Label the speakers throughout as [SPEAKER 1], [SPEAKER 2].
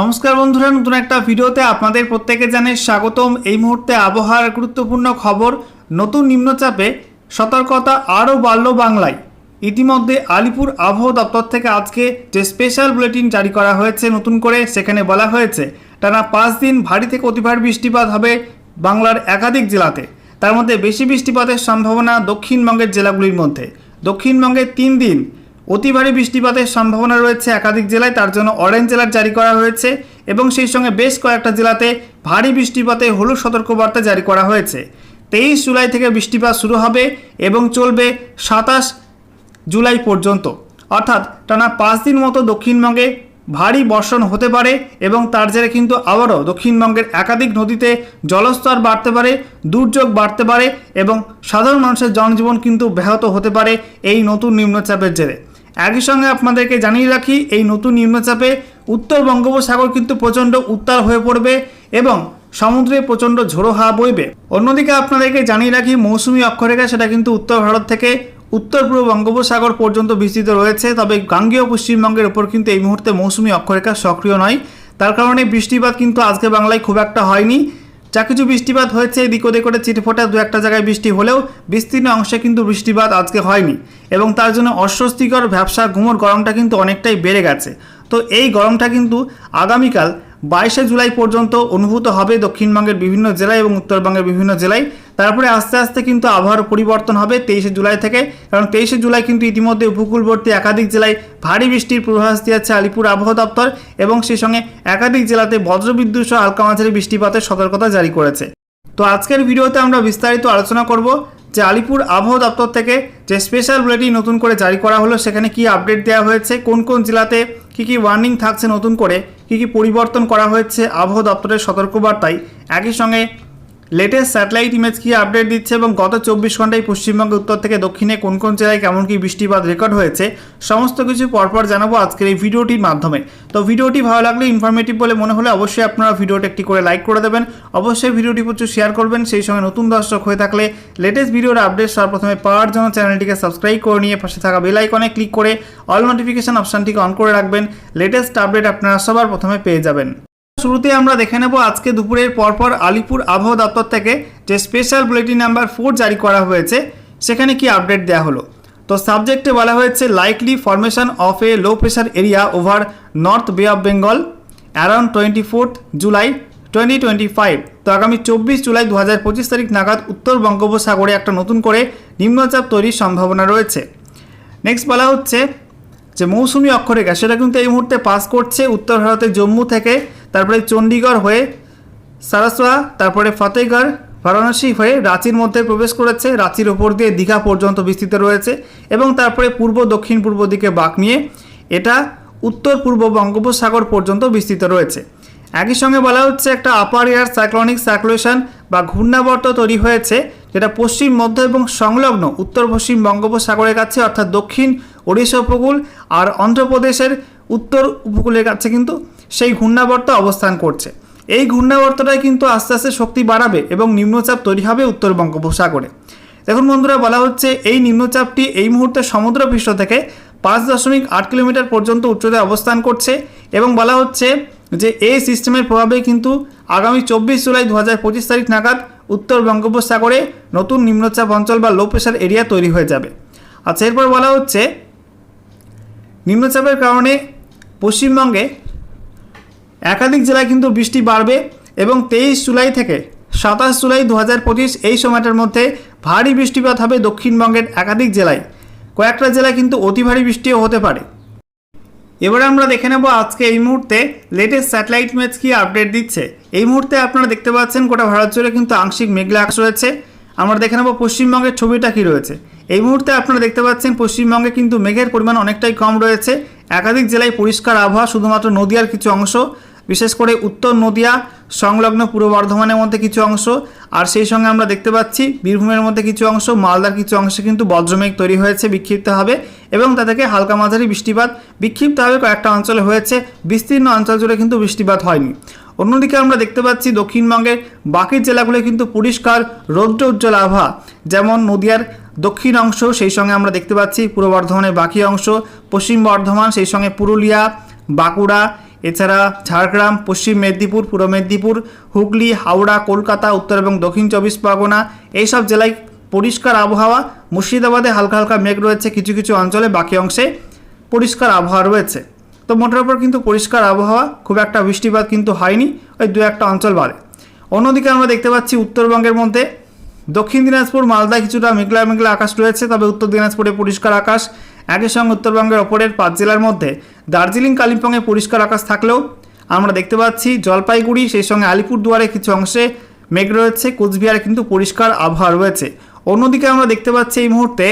[SPEAKER 1] নমস্কার বন্ধুরা, নতুন একটা ভিডিওতে আপনাদের প্রত্যেকে জানাই স্বাগতম। এই মুহূর্তে আবহাওয়ার গুরুত্বপূর্ণ খবর, নতুন নিম্নচাপে সতর্কতা আরও বাড়ল বাংলায়। ইতিমধ্যে আলিপুর আবহাওয়া দপ্তর থেকে আজকে যে স্পেশাল বুলেটিন জারি করা হয়েছে, নতুন করে সেখানে বলা হয়েছে, টানা পাঁচ দিন ভারী থেকে অতি ভারী বৃষ্টিপাত হবে বাংলার একাধিক জেলাতে। তার মধ্যে বেশি বৃষ্টিপাতের সম্ভাবনা দক্ষিণবঙ্গের জেলাগুলির মধ্যে। দক্ষিণবঙ্গে তিন দিন অতি ভারী বৃষ্টিপাতের সম্ভাবনা রয়েছে একাধিক জেলায়, তার জন্য অরেঞ্জ অ্যালার্ট জারি করা হয়েছে এবং সেই সঙ্গে বেশ কয়েকটা জেলাতে ভারী বৃষ্টিপাতে হলুদ সতর্কবার্তা জারি করা হয়েছে। তেইশ জুলাই থেকে বৃষ্টিপাত শুরু হবে এবং চলবে সাতাশ জুলাই পর্যন্ত। অর্থাৎ টানা পাঁচ দিন মতো দক্ষিণবঙ্গে ভারী বর্ষণ হতে পারে এবং তার জেরে কিন্তু আবারও দক্ষিণবঙ্গের একাধিক নদীতে জলস্তর বাড়তে পারে, দুর্যোগ বাড়তে পারে এবং সাধারণ মানুষের জনজীবন কিন্তু ব্যাহত হতে পারে এই নতুন নিম্নচাপের জেরে। একই সঙ্গে আপনাদেরকে জানিয়ে রাখি, এই নতুন নিম্নচাপে উত্তর বঙ্গোপসাগর কিন্তু প্রচণ্ড উত্তাল হয়ে পড়বে এবং সমুদ্রে প্রচণ্ড ঝোড়ো হাওয়া বইবে। অন্যদিকে আপনাদেরকে জানিয়ে রাখি, মৌসুমি অক্ষরেখা সেটা কিন্তু উত্তর ভারত থেকে উত্তর পূর্ব বঙ্গোপসাগর পর্যন্ত বিস্তৃত রয়েছে, তবে গাঙ্গেয় পশ্চিমবঙ্গের ওপর কিন্তু এই মুহূর্তে মৌসুমি অক্ষরেখা সক্রিয় নয়। তার কারণে বৃষ্টিপাত কিন্তু আজকে বাংলায় খুব একটা হয়নি। যা কিছু বৃষ্টিপাত হয়েছে, এদিক ওদিক করে চিটফোটা দু একটা জায়গায় বৃষ্টি হলেও বিস্তীর্ণ অংশে কিন্তু বৃষ্টিপাত আজকে হয়নি এবং তার জন্য অস্বস্তিকর ব্যবসা ঘুমোর গরমটা কিন্তু অনেকটাই বেড়ে গেছে। তো এই গরমটা কিন্তু আগামীকাল বাইশে জুলাই পর্যন্ত অনুভূত হবে দক্ষিণবঙ্গের বিভিন্ন জেলায় এবং উত্তরবঙ্গের বিভিন্ন জেলায়। তারপরে আস্তে আস্তে কিন্তু আবহাওয়ার পরিবর্তন হবে তেইশে জুলাই থেকে। কারণ তেইশে জুলাই কিন্তু ইতিমধ্যে উপকূলবর্তী একাধিক জেলায় ভারী বৃষ্টির পূর্বাভাস দিয়েছে আলিপুর আবহাওয়া দপ্তর এবং সেই সঙ্গে একাধিক জেলাতে বজ্রবিদ্যুৎ সহ হালকা মাঝারি বৃষ্টিপাতের সতর্কতা জারি করেছে। তো আজকের ভিডিওতে আমরা বিস্তারিত আলোচনা করব যে আলিপুর আবহাওয়া দপ্তর থেকে যে স্পেশাল বুলেটিন নতুন করে জারি করা হলো, সেখানে কি আপডেট দেওয়া হয়েছে, কোন কোন জেলাতে কি কি ওয়ার্নিং থাকছে নতুন করে, কি কি পরিবর্তন করা হয়েছে, আবহাওয়া দপ্তরের সতর্কবার্তায়। একই সঙ্গে লেটেস্ট স্যাটেলাইট ইমেজ কি আপডেট দিচ্ছে এবং গত চব্বিশ ঘন্টায় পশ্চিমবঙ্গের উত্তর থেকে দক্ষিণে কোন কোন জেলায় কেমন কি বৃষ্টিপাত রেকর্ড হয়েছে, সমস্ত কিছু পরপর জানাব আজকের এই ভিডিওটির মাধ্যমে। তো ভিডিওটি ভালো লাগলে ইনফরমেটিভ বলে মনে হলে অবশ্যই আপনারা ভিডিওটা একটি করে লাইক করে দেবেন। অবশ্যই ভিডিওটি প্রচুর শেয়ার করবেন, সেই সঙ্গে নতুন দর্শক হয়ে থাকলে লেটেস্ট ভিডিওর আপডেট সবার প্রথমে পাওয়ার জন্য চ্যানেলটিকে সাবস্ক্রাইব করে নিয়ে পাশে থাকা বেল আইকনে ক্লিক করে অল নোটিফিকেশন অপশানটিকে অন করে রাখবেন। লেটেস্ট আপডেট আপনারা সবার প্রথমে পেয়ে যাবেন। শুরুতে আমরা দেখে নেব আজকে দুপুরের পরপর আলিপুর আবহাওয়া দপ্তর থেকে যে স্পেশাল বুলেটিন নাম্বার ফোর জারি করা হয়েছে, সেখানে কি আপডেট দেওয়া হলো? তো সাবজেক্টে বলা হয়েছে likely formation of a low pressure area over north bay of Bengal around twenty fourth July twenty twenty five তো আগামী চব্বিশ জুলাই দু হাজার পঁচিশ তারিখ নাগাদ উত্তর বঙ্গোপসাগরে একটা নতুন করে নিম্নচাপ তৈরির সম্ভাবনা রয়েছে। নেক্সট বলা হচ্ছে যে মৌসুমি অক্ষরেখা সেটা কিন্তু এই মুহূর্তে পাস করছে উত্তর ভারতের জম্মু থেকে, তারপরে চণ্ডীগড় হয়ে সারাসোয়া, তারপরে ফতেহগড়, বারাণসী হয়ে রাঁচির মধ্যে প্রবেশ করেছে। রাঁচির ওপর দিয়ে দীঘা পর্যন্ত বিস্তৃত রয়েছে এবং তারপরে পূর্ব, দক্ষিণ, পূর্ব দিকে বাঁক নিয়ে এটা উত্তর, পূর্ব বঙ্গোপসাগর পর্যন্ত বিস্তৃত রয়েছে। একই সঙ্গে বলা হচ্ছে একটা আপার এয়ার সাইক্লনিক সার্কুলেশন বা ঘূর্ণাবর্ত তৈরি হয়েছে, যেটা পশ্চিম, মধ্য এবং সংলগ্ন উত্তর, পশ্চিম বঙ্গোপসাগরের কাছে অর্থাৎ দক্ষিণ ওড়িশা উপকূল আর অন্ধ্রপ্রদেশের উত্তর উপকূলের কাছে কিন্তু সেই ঘূর্ণাবর্ত অবস্থান করছে। এই ঘূর্ণাবর্তটাই কিন্তু আস্তে আস্তে শক্তি বাড়াবে এবং নিম্নচাপ তৈরি হবে উত্তর বঙ্গোপসাগরে। দেখুন বন্ধুরা, বলা হচ্ছে এই নিম্নচাপটি এই মুহূর্তে সমুদ্রপৃষ্ঠ থেকে পাঁচ দশমিক আট কিলোমিটার পর্যন্ত উচ্চতায় অবস্থান করছে এবং বলা হচ্ছে যে এই সিস্টেমের প্রভাবে কিন্তু আগামী চব্বিশ জুলাই দু হাজার পঁচিশ তারিখ নাগাদ উত্তর বঙ্গোপসাগরে নতুন নিম্নচাপ অঞ্চল বা লো প্রেশার এরিয়া তৈরি হয়ে যাবে। আচ্ছা এরপর বলা হচ্ছে নিম্নচাপের কারণে পশ্চিমবঙ্গে একাধিক জেলায় কিন্তু বৃষ্টি বাড়বে এবং তেইশ জুলাই থেকে সাতাশ জুলাই দু হাজার পঁচিশ এই সময়টার মধ্যে ভারী বৃষ্টিপাত হবে দক্ষিণবঙ্গের একাধিক জেলায়। কয়েকটা জেলায় কিন্তু অতি ভারী বৃষ্টিও হতে পারে। এবারে আমরা দেখে নেব আজকে এই মুহূর্তে লেটেস্ট স্যাটেলাইট ম্যাচ কি আপডেট দিচ্ছে। এই মুহূর্তে আপনারা দেখতে পাচ্ছেন গোটা ভারত জুড়ে কিন্তু আংশিক মেঘলা আকাশ রয়েছে। আমরা দেখে নেব পশ্চিমবঙ্গের ছবিটা কী রয়েছে। এই মুহূর্তে আপনারা দেখতে পাচ্ছেন পশ্চিমবঙ্গে কিন্তু মেঘের পরিমাণ অনেকটাই কম রয়েছে। একাধিক জেলায় পরিষ্কার আবহাওয়া শুধুমাত্র নদিয়ার কিছু অংশ, বিশেষ করে উত্তর নদিয়া, সংলগ্ন পূর্ব বর্ধমানের মধ্যে কিছু অংশ, আর সেই সঙ্গে আমরা দেখতে পাচ্ছি বীরভূমের মধ্যে কিছু অংশ, মালদার কিছু অংশে কিন্তু বজ্রমেঘ তৈরি হয়েছে বিক্ষিপ্ত হবে এবং তা থেকে হালকা মাঝারি বৃষ্টিপাত বিক্ষিপ্তভাবে কয়েকটা অঞ্চলে হয়েছে। বিস্তীর্ণ অঞ্চল জুড়ে কিন্তু বৃষ্টিপাত হয়নি। অন্যদিকে আমরা দেখতে পাচ্ছি দক্ষিণবঙ্গের বাকি জেলাগুলো কিন্তু পরিষ্কার রৌদ্র উজ্জ্বল আবহাওয়া। যেমন নদিয়ার দক্ষিণ অংশ, সেই সঙ্গে আমরা দেখতে পাচ্ছি পূর্ব বর্ধমানের বাকি অংশ, পশ্চিম বর্ধমান, সেই সঙ্গে পুরুলিয়া, বাঁকুড়া, এছাড়া ঝাড়গ্রাম, পশ্চিম মেদিনীপুর, পূর্ব মেদিনীপুর, হুগলি, হাওড়া, কলকাতা, উত্তর এবং দক্ষিণ চব্বিশ পরগনা, এইসব জেলায় পরিষ্কার আবহাওয়া। মুর্শিদাবাদে হালকা হালকা মেঘ রয়েছে, কিছু কিছু অঞ্চলে বাকি অংশে পরিষ্কার আবহাওয়া রয়েছে। তো মোটের ওপর কিন্তু পরিষ্কার আবহাওয়া, খুব একটা বৃষ্টিপাত কিন্তু হয়নি, ওই দু একটা অঞ্চল বাদে। অন্যদিকে আমরা দেখতে পাচ্ছি উত্তরবঙ্গের মধ্যে দক্ষিণ দিনাজপুর মালদায় কিছুটা মেঘলা মেঘলা আকাশ রয়েছে, তবে উত্তর দিনাজপুরে পরিষ্কার আকাশ। একই সঙ্গে উত্তরবঙ্গের ওপরের পাঁচ জেলার মধ্যে দার্জিলিং, কালিম্পংয়ে পরিষ্কার আকাশ থাকলেও আমরা দেখতে পাচ্ছি জলপাইগুড়ি, সেই সঙ্গে আলিপুরদুয়ারে কিছু অংশে মেঘ রয়েছে, কোচবিহারে কিন্তু পরিষ্কার আবহাওয়া রয়েছে। অন্যদিকে আমরা দেখতে পাচ্ছি এই মুহূর্তে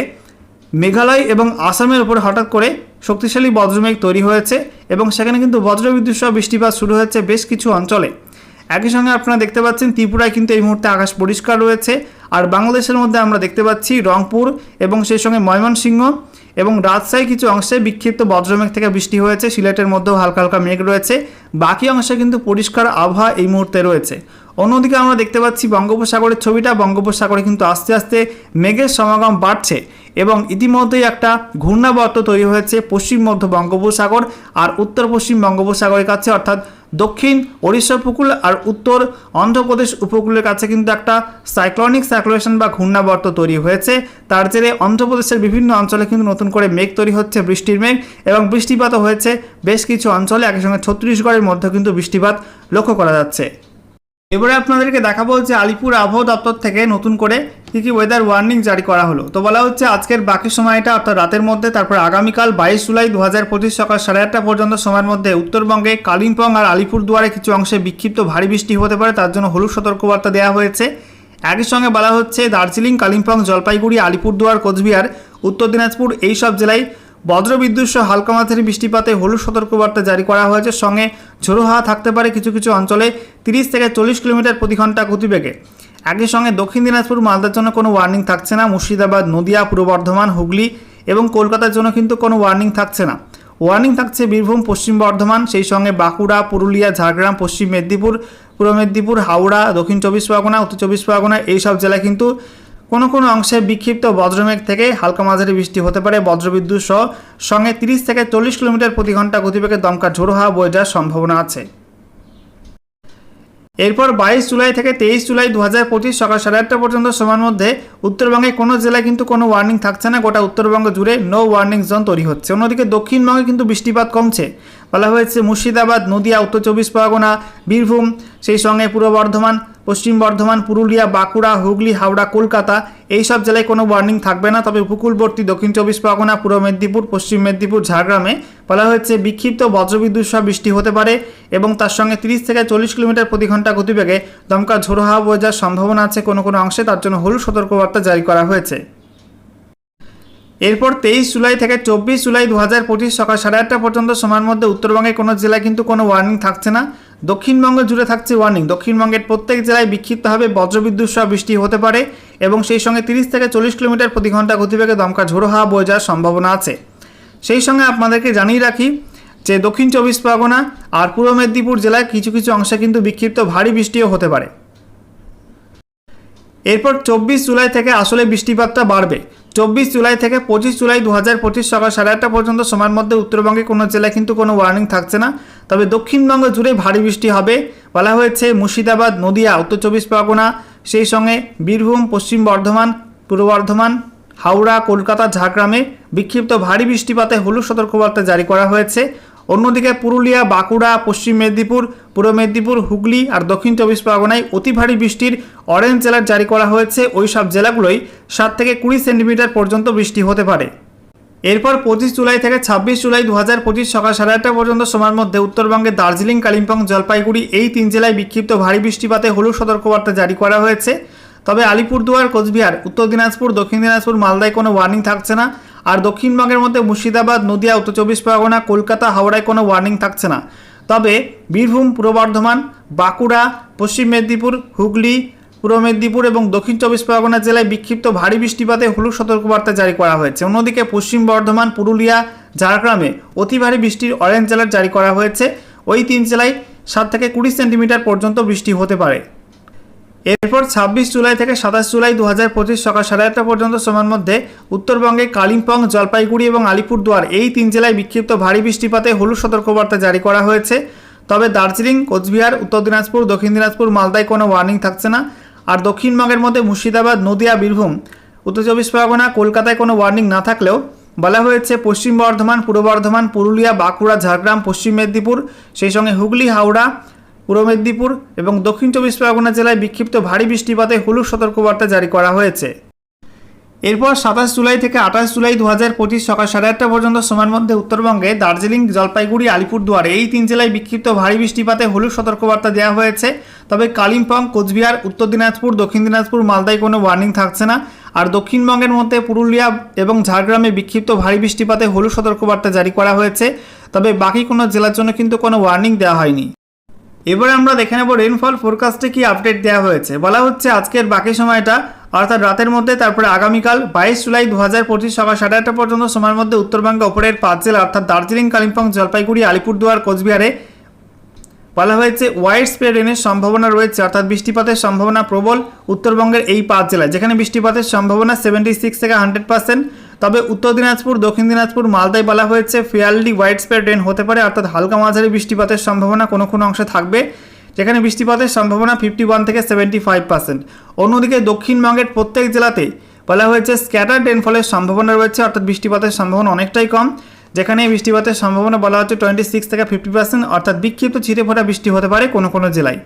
[SPEAKER 1] মেঘালয় এবং আসামের উপরে হঠাৎ করে শক্তিশালী বজ্রমেঘ তৈরি হয়েছে এবং সেখানে কিন্তু বজ্রবিদ্যুৎ সহ বৃষ্টিপাত শুরু হয়েছে বেশ কিছু অঞ্চলে। একই সঙ্গে আপনারা দেখতে পাচ্ছেন ত্রিপুরায় কিন্তু এই মুহূর্তে আকাশ পরিষ্কার রয়েছে আর বাংলাদেশের মধ্যে আমরা দেখতে পাচ্ছি রংপুর এবং সেই সঙ্গে ময়মনসিংহ এবং রাজশাহী কিছু অংশে বিক্ষিপ্ত বজ্রমেঘ থেকে বৃষ্টি হয়েছে। সিলেটের মধ্যেও হালকা হালকা মেঘ রয়েছে। বাকি অংশে কিন্তু পরিষ্কার আবহাওয়া এই মুহূর্তে রয়েছে। অন্যদিকে আমরা দেখতে পাচ্ছি বঙ্গোপসাগরের ছবিটা। বঙ্গোপসাগরে কিন্তু আস্তে আস্তে মেঘের সমাগম বাড়ছে এবং ইতিমধ্যেই একটা ঘূর্ণাবর্ত তৈরি হয়েছে পশ্চিম মধ্য বঙ্গোপসাগর আর উত্তর পশ্চিম বঙ্গোপসাগরের কাছে, অর্থাৎ দক্ষিণ ওড়িশা উপকূল আর উত্তর অন্ধ্রপ্রদেশ উপকূলের কাছে কিন্তু একটা সাইক্লনিক সার্কুলেশন বা ঘূর্ণাবর্ত তৈরি হয়েছে। তার জেরে অন্ধ্রপ্রদেশের বিভিন্ন অঞ্চলে কিন্তু নতুন করে মেঘ তৈরি হচ্ছে, বৃষ্টির মেঘ এবং বৃষ্টিপাতও হয়েছে। বেশ কিছু অঞ্চলে একই সঙ্গে ছত্তিশগড়ের মধ্যে কিন্তু বৃষ্টিপাত লক্ষ্য করা যাচ্ছে। এবারে আপনাদেরকে দেখাবো যে আলিপুর আবহাওয়া দপ্তর থেকে নতুন করে কী কী ওয়েদার ওয়ার্নিং জারি করা হলো। তো বলা হচ্ছে আজকের বাকি সময়টা অর্থাৎ রাতের মধ্যে, তারপর আগামীকাল বাইশ জুলাই দু হাজার পঁচিশ সকাল সাড়ে আটটা পর্যন্ত সময়ের মধ্যে উত্তরবঙ্গে কালিম্পং আর আলিপুরদুয়ারে কিছু অংশে বিক্ষিপ্ত ভারী বৃষ্টি হতে পারে, তার জন্য হলুদ সতর্কবার্তা দেওয়া হয়েছে। একই সঙ্গে বলা হচ্ছে দার্জিলিং, কালিম্পং, জলপাইগুড়ি, আলিপুরদুয়ার, কোচবিহার, উত্তর দিনাজপুর এই সব জেলায় বজ্রবিদ্যুৎ সহ হালকা মাঝারি বৃষ্টিপাতে হলুদ সতর্কবার্তা জারি করা হয়েছে। সঙ্গে ঝোড়ো হাওয়া থাকতে পারে কিছু কিছু অঞ্চলে তিরিশ থেকে চল্লিশ কিলোমিটার প্রতি ঘণ্টা গতিবেগে। একই সঙ্গে দক্ষিণ দিনাজপুর, মালদার জন্য কোনো ওয়ার্নিং থাকছে না। মুর্শিদাবাদ, নদিয়া, পূর্ব বর্ধমান, হুগলি এবং কলকাতার জন্য কিন্তু কোনো ওয়ার্নিং থাকছে না। ওয়ার্নিং থাকছে বীরভূম, পশ্চিম বর্ধমান, সেই সঙ্গে বাঁকুড়া, পুরুলিয়া, ঝাড়গ্রাম, পশ্চিম মেদিনীপুর, পূর্ব মেদিনীপুর, হাওড়া, দক্ষিণ চব্বিশ পরগনা, উত্তর চব্বিশ পরগনা, এইসব জেলায় কিন্তু কোনো কোনো অংশে বিক্ষিপ্ত বজ্রমেঘ থেকে হালকা মাঝারি বৃষ্টি হতে পারে। বজ্রবিদ্যুৎ সহ সঙ্গে তিরিশ থেকে চল্লিশ কিলোমিটার প্রতি ঘণ্টা গতিবেগে দমকা ঝোড়ো হাওয়া বয়ে যাওয়ার সম্ভাবনা আছে। এরপর বাইশ জুলাই থেকে তেইশ জুলাই দু হাজার পঁচিশ সকাল সাড়ে আটটা পর্যন্ত সময়ের মধ্যে উত্তরবঙ্গে কোনো জেলায় কিন্তু কোনো ওয়ার্নিং থাকছে না। গোটা উত্তরবঙ্গ জুড়ে নো ওয়ার্নিং জোন তৈরি হচ্ছে। অন্যদিকে দক্ষিণবঙ্গে কিন্তু বৃষ্টিপাত কমছে। বলা হয়েছে মুর্শিদাবাদ, নদিয়া, উত্তর চব্বিশ পরগনা, বীরভূম, সেই সঙ্গে পূর্ব বর্ধমান পশ্চিম বর্ধমান, পুরুলিয়া, বাঁকুড়া, হুগলি, হাওড়া, কলকাতা এই সব জেলায় কোনো ওয়ার্নিং থাকবে না। তবে উপকূলবর্তী দক্ষিণ চব্বিশ পরগনা, পূর্ব মেদিনীপুর, পশ্চিম মেদিনীপুর, ঝাড়গ্রামে বলা হয়েছে বিক্ষিপ্ত বজ্রবিদ্যুৎ সহ বৃষ্টি হতে পারে এবং তার সঙ্গে তিরিশ থেকে চল্লিশ কিলোমিটার প্রতি ঘণ্টা গতিবেগে দমকা ঝোড়ো হাওয়া বয়ে যাওয়ার সম্ভাবনা আছে কোনো কোনো অংশে, তার জন্য হলুদ সতর্কবার্তা জারি করা হয়েছে। এরপর তেইশ জুলাই থেকে চব্বিশ জুলাই দু হাজার পঁচিশ সকাল সাড়ে আটটা পর্যন্ত, সময়ের মধ্যে উত্তরবঙ্গের কোনো জেলায় কিন্তু কোনো ওয়ার্নিং থাকছে না। দক্ষিণবঙ্গ জুড়ে থাকছে ওয়ার্নিং দক্ষিণবঙ্গের প্রত্যেক জেলায় বিক্ষিপ্তভাবে বজ্রবিদ্যুৎ সহ বৃষ্টি হতে পারে এবং সেই সঙ্গে তিরিশ থেকে চল্লিশ কিলোমিটার প্রতি ঘণ্টা গতিবেগে দমকা ঝোড়ো হাওয়া বয়ে যাওয়ার সম্ভাবনা আছে। সেই সঙ্গে আপনাদেরকে জানিয়ে রাখি যে দক্ষিণ চব্বিশ পরগনা আর পূর্ব মেদিনীপুর জেলায় কিছু কিছু অংশে কিন্তু বিক্ষিপ্ত ভারী বৃষ্টিও হতে পারে। এরপর চব্বিশ জুলাই থেকে আসলে বৃষ্টিপাতটা বাড়বে। চব্বিশ জুলাই থেকে পঁচিশ জুলাই দু হাজার পঁচিশ সকাল সাড়ে আটটা পর্যন্ত সময়ের মধ্যে উত্তরবঙ্গে কোনো জেলায় কিন্তু কোনো ওয়ার্নিং থাকছে না। তবে দক্ষিণবঙ্গ জুড়ে ভারী বৃষ্টি হবে। বলা হয়েছে, মুর্শিদাবাদ, নদিয়া, উত্তর চব্বিশ পরগনা, সেই সঙ্গে বীরভূম, পশ্চিম বর্ধমান, পূর্ব বর্ধমান, হাওড়া, কলকাতা, ঝাড়গ্রামে বিক্ষিপ্ত ভারী বৃষ্টিপাতে হলুদ সতর্কবার্তা জারি করা হয়েছে। অন্যদিকে পুরুলিয়া, বাঁকুড়া, পশ্চিম মেদিনীপুর, পূর্ব মেদিনীপুর, হুগলি আর দক্ষিণ চব্বিশ পরগনায় অতি ভারী বৃষ্টির অরেঞ্জ জেলার জারি করা হয়েছে। ওই সব জেলাগুলোই সাত থেকে কুড়ি সেন্টিমিটার পর্যন্ত বৃষ্টি হতে পারে। এরপর পঁচিশ জুলাই থেকে ছাব্বিশ জুলাই দু হাজার পঁচিশ সকাল সাড়ে আটটা পর্যন্ত সময়ের মধ্যে উত্তরবঙ্গের দার্জিলিং, কালিম্পং, জলপাইগুড়ি এই তিন জেলায় বিক্ষিপ্ত ভারী বৃষ্টিপাতে হলুদ সতর্কবার্তা জারি করা হয়েছে। তবে আলিপুরদুয়ার, কোচবিহার, উত্তর দিনাজপুর, দক্ষিণ দিনাজপুর মালদায় কোনো ওয়ার্নিং থাকছে না। আর দক্ষিণবঙ্গের মধ্যে মুর্শিদাবাদ, নদিয়া, উত্তর চব্বিশ পরগনা, কলকাতা, হাওড়ায় কোনো ওয়ার্নিং থাকছে না। তবে বীরভূম, পূর্ব বর্ধমান, বাঁকুড়া, পশ্চিম মেদিনীপুর, হুগলি পূর্ব মেদিনীপুর এবং দক্ষিণ চব্বিশ পরগনা জেলায় বিক্ষিপ্ত ভারী বৃষ্টিপাতে হলুদ সতর্কবার্তা জারি করা হয়েছে। অন্যদিকে পশ্চিম বর্ধমান, পুরুলিয়া, ঝাড়গ্রামে অতি ভারী বৃষ্টির অরেঞ্জ জেলার জারি করা হয়েছে। ওই তিন জেলায় সাত থেকে কুড়ি সেন্টিমিটার পর্যন্ত বৃষ্টি হতে পারে। এরপর ছাব্বিশ জুলাই থেকে সাতাশ জুলাই দু হাজার পঁচিশ সকাল সাড়ে আটটা পর্যন্ত সময়ের মধ্যে উত্তরবঙ্গে কালিম্পং, জলপাইগুড়ি এবং আলিপুরদুয়ার এই তিন জেলায় বিক্ষিপ্ত ভারী বৃষ্টিপাতে হলুদ সতর্কবার্তা জারি করা হয়েছে। তবে দার্জিলিং, কোচবিহার, উত্তর দিনাজপুর, দক্ষিণ দিনাজপুর, মালদায় কোনো ওয়ার্নিং থাকছে না। আর দক্ষিণবঙ্গের মধ্যে মুর্শিদাবাদ, নদিয়া, বীরভূম। উত্তর চব্বিশ পরগনা, কলকাতায় কোনো ওয়ার্নিং না থাকলেও বলা হয়েছে, পশ্চিম বর্ধমান, পূর্ব বর্ধমান, পুরুলিয়া, বাঁকুড়া, ঝাড়গ্রাম, পশ্চিম মেদিনীপুর, সেই সঙ্গে হুগলি, হাওড়া, পূর্ব মেদিনীপুর এবং দক্ষিণ চব্বিশ পরগনা জেলায় বিক্ষিপ্ত ভারী বৃষ্টিপাতে হলুদ সতর্কবার্তা জারি করা হয়েছে। এরপর সাতাশ জুলাই থেকে আঠাশ জুলাই দু হাজার পঁচিশ সকাল সাড়ে আটটা পর্যন্ত সময়ের মধ্যে উত্তরবঙ্গে দার্জিলিং, জলপাইগুড়ি, আলিপুরদুয়ার এই তিন জেলায় বিক্ষিপ্ত ভারী বৃষ্টিপাতে হলুদ সতর্কবার্তা দেওয়া হয়েছে। তবে কালিম্পং, কোচবিহার, উত্তর দিনাজপুর, দক্ষিণ দিনাজপুর, মালদায় কোনো ওয়ার্নিং থাকছে না। আর দক্ষিণবঙ্গের মধ্যে পুরুলিয়া এবং ঝাড়গ্রামে বিক্ষিপ্ত ভারী বৃষ্টিপাতে হলুদ সতর্কবার্তা জারি করা হয়েছে। তবে বাকি কোনো জেলার জন্য কিন্তু কোনো ওয়ার্নিং দেওয়া হয়নি। এবারে আমরা দেখে নেব রেনফল ফোরকাস্টে কি আপডেট দেওয়া হয়েছে। বলা হচ্ছে আজকের বাকি সময়টা অর্থাৎ রাতের মধ্যে, তারপরে আগামীকাল বাইশ জুলাই দু হাজার পঁচিশ সকাল সাড়ে আটটা পর্যন্ত সময়ের মধ্যে উত্তরবঙ্গে ওপরের পাঁচ জেলা, অর্থাৎ দার্জিলিং, কালিম্পং, জলপাইগুড়ি, আলিপুরদুয়ার, কোচবিহারে বলা হয়েছে ওয়াইড স্প্রেড রেনের সম্ভাবনা রয়েছে, অর্থাৎ বৃষ্টিপাতের সম্ভাবনা প্রবল উত্তরবঙ্গের এই পাঁচ জেলায়, যেখানে বৃষ্টিপাতের সম্ভাবনা সেভেন্টি সিক্স থেকে হান্ড্রেড পার্সেন্ট তবে উত্তর দিনাজপুর, দক্ষিণ দিনাজপুর, মালদায় বলা হয়েছে ফেয়ারলি ওয়াইড স্প্রেড রেন হতে পারে, অর্থাৎ হালকা মাঝারি বৃষ্টিপাতের সম্ভাবনা কোনো কোনো অংশে থাকবে। যেখানে বৃষ্টিপাতের সম্ভাবনা ফিফটি ওয়ান থেকে সেভেন্টি ফাইভ পার্সেন্ট অন্যদিকে দক্ষিণবঙ্গের প্রত্যেক জেলাতেই বলা হয়েছে স্ক্যাটার রেনফলের সম্ভাবনা রয়েছে, অর্থাৎ বৃষ্টিপাতের সম্ভাবনা অনেকটাই কম। যেখানে বৃষ্টিপাতের সম্ভাবনা বলা হচ্ছে টোয়েন্টি সিক্স থেকে ফিফটি পার্সেন্ট অর্থাৎ বিক্ষিপ্ত ছিটে ফোটা বৃষ্টি হতে পারে কোনো কোনো জেলায়।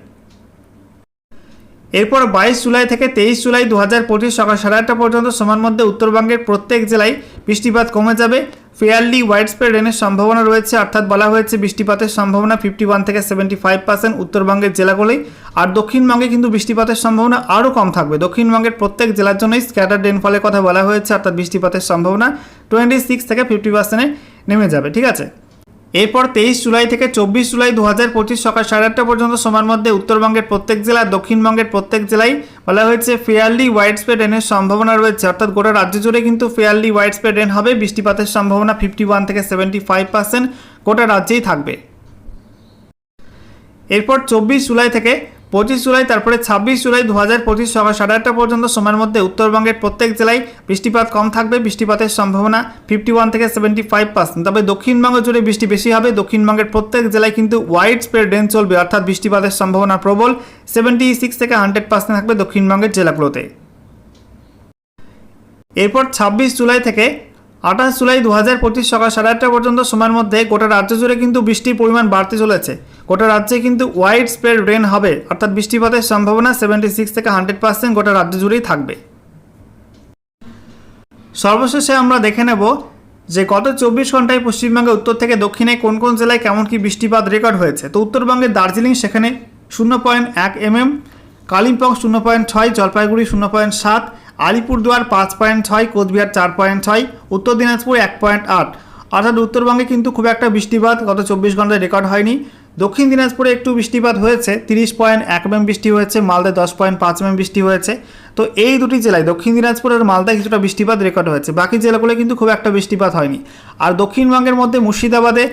[SPEAKER 1] এরপর বাইশ জুলাই থেকে তেইশ জুলাই দু হাজার পঁচিশ সকাল সাড়ে আটটা পর্যন্ত সময়ের মধ্যে উত্তরবঙ্গের প্রত্যেক জেলায় বৃষ্টিপাত কমে যাবে। ফেয়ারলি ওয়াইড স্প্রেড রেনের সম্ভাবনা রয়েছে, অর্থাৎ বলা হয়েছে বৃষ্টিপাতের সম্ভাবনা ফিফটি ওয়ান থেকে সেভেন্টি ফাইভ পার্সেন্ট উত্তরবঙ্গের জেলাগুলোই আর দক্ষিণবঙ্গে কিন্তু বৃষ্টিপাতের সম্ভাবনা আরও কম থাকবে। দক্ষিণবঙ্গের প্রত্যেক জেলার জন্যই স্ক্যাটার রেনফলের কথা বলা হয়েছে, অর্থাৎ বৃষ্টিপাতের সম্ভাবনা টোয়েন্টি সিক্স থেকে ফিফটি পার্সেন্টে নেমে যাবে, ঠিক আছে? এরপর তেইশ জুলাই থেকে চব্বিশ জুলাই দু হাজার পঁচিশ সকাল সাড়ে আটটা পর্যন্ত সময়ের মধ্যে উত্তরবঙ্গের প্রত্যেক জেলা দক্ষিণবঙ্গের প্রত্যেক জেলায় বলা হয়েছে ফেয়ারলি হোয়াইট স্প্রেড রেনের সম্ভাবনা রয়েছে। অর্থাৎ গোটা রাজ্য জুড়ে কিন্তু ফেয়ারলি হোয়াইট স্প্রেড রেন হবে। বৃষ্টিপাতের সম্ভাবনা ফিফটি ওয়ান থেকে সেভেন্টি ফাইভ পার্সেন্ট গোটা রাজ্যেই থাকবে। এরপর চব্বিশ জুলাই থেকে পঁচিশ জুলাই, তারপরে ছাব্বিশ জুলাই দু হাজার পঁচিশ সকাল সাড়ে আটটা পর্যন্ত। সময়ের মধ্যে উত্তরবঙ্গের প্রত্যেক জেলায় বৃষ্টিপাত কম থাকবে, বৃষ্টিপাতের সম্ভাবনা ফিফটি ওয়ান থেকে সেভেন্টি ফাইভ পার্সেন্ট তবে দক্ষিণবঙ্গ জুড়ে বৃষ্টি বেশি হবে। দক্ষিণবঙ্গের প্রত্যেক জেলায় কিন্তু ওয়াইড স্প্রেড রেন চলবে, অর্থাৎ বৃষ্টিপাতের সম্ভাবনা প্রবল। সেভেন্টি সিক্স থেকে হান্ড্রেড পার্সেন্ট থাকবে দক্ষিণবঙ্গের জেলাগুলোতে। এরপর ছাব্বিশ জুলাই থেকে আঠাশ জুলাই দু হাজার পঁচিশ সকাল সাড়ে আটটা পর্যন্ত সময়ের মধ্যে গোটা রাজ্য জুড়ে কিন্তু বৃষ্টির পরিমাণ বাড়তে চলেছে। গোটা রাজ্যে কিন্তু ওয়াইড স্প্রেড রেন হবে, অর্থাৎ বৃষ্টিপাতের সম্ভাবনা সেভেন্টি সিক্স থেকে হান্ড্রেড পার্সেন্ট গোটা রাজ্য জুড়েই থাকবে। সর্বশেষে আমরা দেখে নেব যে গত চব্বিশ ঘন্টায় পশ্চিমবঙ্গে উত্তর থেকে দক্ষিণে কোন কোন জেলায় কেমন কি বৃষ্টিপাত রেকর্ড হয়েছে। তো উত্তরবঙ্গের দার্জিলিং সেখানে শূন্য পয়েন্ট এক এমএম কালিম্পং শূন্য পয়েন্ট ছয়, জলপাইগুড়ি শূন্য পয়েন্ট সাত আলিপুরদুয়ার পাঁচ পয়েন্ট ছয়, কোচবিহার চার পয়েন্ট ছয়, উত্তর দিনাজপুর এক পয়েন্ট আট। অর্থাৎ উত্তরবঙ্গে কিন্তু খুব একটা বৃষ্টিপাত গত চব্বিশ ঘন্টায় রেকর্ড হয়নি। দক্ষিণ দিনাজপুরে একটু বৃষ্টিপাত হয়েছে, তিরিশ পয়েন্ট এক এম বৃষ্টি হয়েছে, মালদায় দশ পয়েন্ট পাঁচ এম বৃষ্টি হয়েছে। তো এই দুটি জেলায়, দক্ষিণ দিনাজপুর আর মালদায় কিছুটা বৃষ্টিপাত রেকর্ড হয়েছে। বাকি জেলাগুলো কিন্তু খুব একটা বৃষ্টিপাত হয়নি। আর দক্ষিণবঙ্গের মধ্যে মুর্শিদাবাদে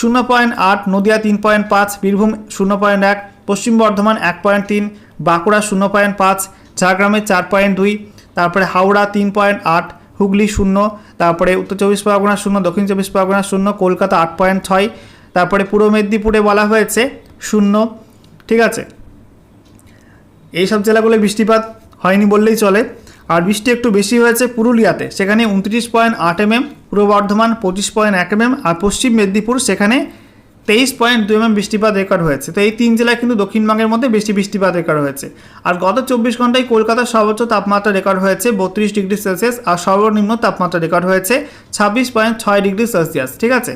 [SPEAKER 1] শূন্য পয়েন্ট আট, নদিয়া তিন পয়েন্ট পাঁচ, বীরভূম শূন্য পয়েন্ট এক, পশ্চিম বর্ধমান এক পয়েন্ট তিন, বাঁকুড়া শূন্য পয়েন্ট পাঁচ, ঝাড়গ্রামে চার পয়েন্ট দুই তারপরে হাওড়া তিন পয়েন্ট আট, হুগলি শূন্য, তারপরে উত্তর চব্বিশ পরগনা শূন্য, দক্ষিণ চব্বিশ পরগনা শূন্য, কলকাতা আট পয়েন্ট ছয়, তারপরে পূর্ব মেদিনীপুরে বলা হয়েছে শূন্য, ঠিক আছে? এই সব জেলাগুলো বৃষ্টিপাত হয়নি বললেই চলে। আর বৃষ্টি একটু বেশি হয়েছে পুরুলিয়াতে, সেখানে উনত্রিশ পয়েন্ট আট এমএম, পূর্ব বর্ধমান পঁচিশ পয়েন্ট এক এমএম, আর পশ্চিম মেদিনীপুর সেখানে তেইশ পয়েন্ট দুই এমএম বৃষ্টিপাত রেকর্ড হয়েছে। তো এই তিন জেলায় কিন্তু দক্ষিণবঙ্গের মধ্যে বেশি বৃষ্টিপাত রেকর্ড হয়েছে। আর গত চব্বিশ ঘন্টায় কলকাতার সর্বোচ্চ তাপমাত্রা রেকর্ড হয়েছে বত্রিশ ডিগ্রি সেলসিয়াস আর সর্বনিম্ন তাপমাত্রা রেকর্ড হয়েছে ছাব্বিশ পয়েন্ট ছয় ডিগ্রি সেলসিয়াস, ঠিক আছে?